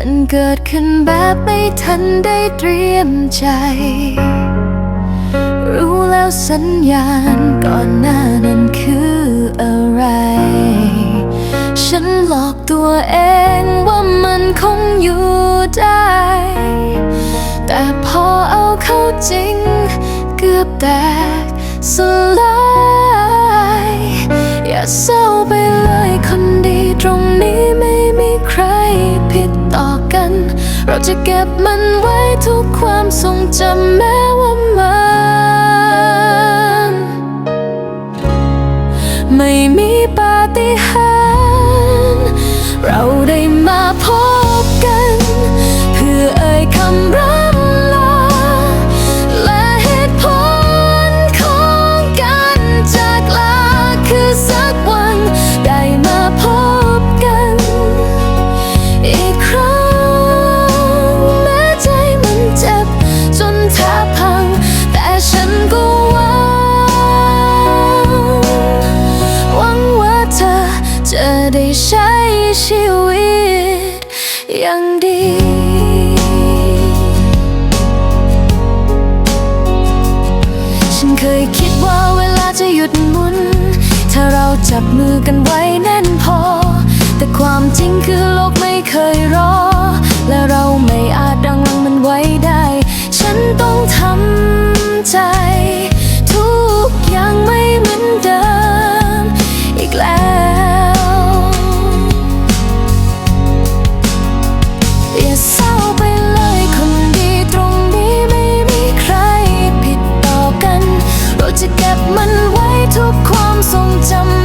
มันเกิดขึ้นแบบไม่ทันได้เตรียมใจ รู้แล้วสัญญาณก่อนหน้านั้นคืออะไร ฉันหลอกตัวเองว่ามันคงอยู่ได้ แต่พอเอาเข้าจริง เกือบแตกสลาย อย่าเศร้าไปเลยคน เราจะเก็บมันไว้ทุกความทรงจำแม้ว่ามัน ใช้ชีวิตอย่างดีฉันเคยคิดว่าเวลาจะหยุดหมุน ถ้าเราจับมือกันไว้แน่นพอ แต่ความจริงคือโลกไม่เคยรอ ท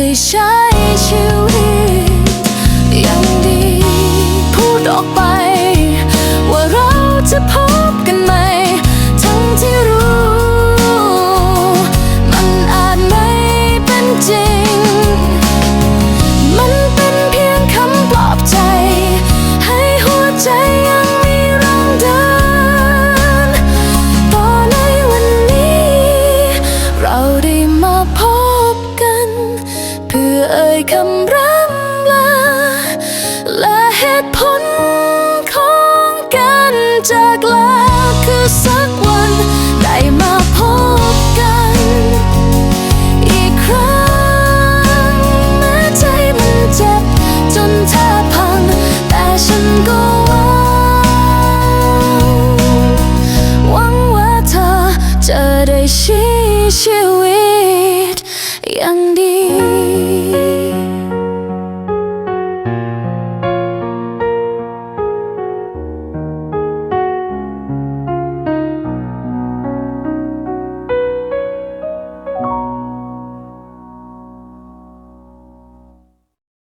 ได้ใช้ชีวิตอย่างดี คำร่ำลา และเหตุผลของการจากลาคือสักวันได้มาพบกัน อีกครั้งแม้ใจมันเจ็บจนแทบพัง แต่ฉันก็หวังหวังว่าเธอจะได้ช้ชีวิตอย่างดี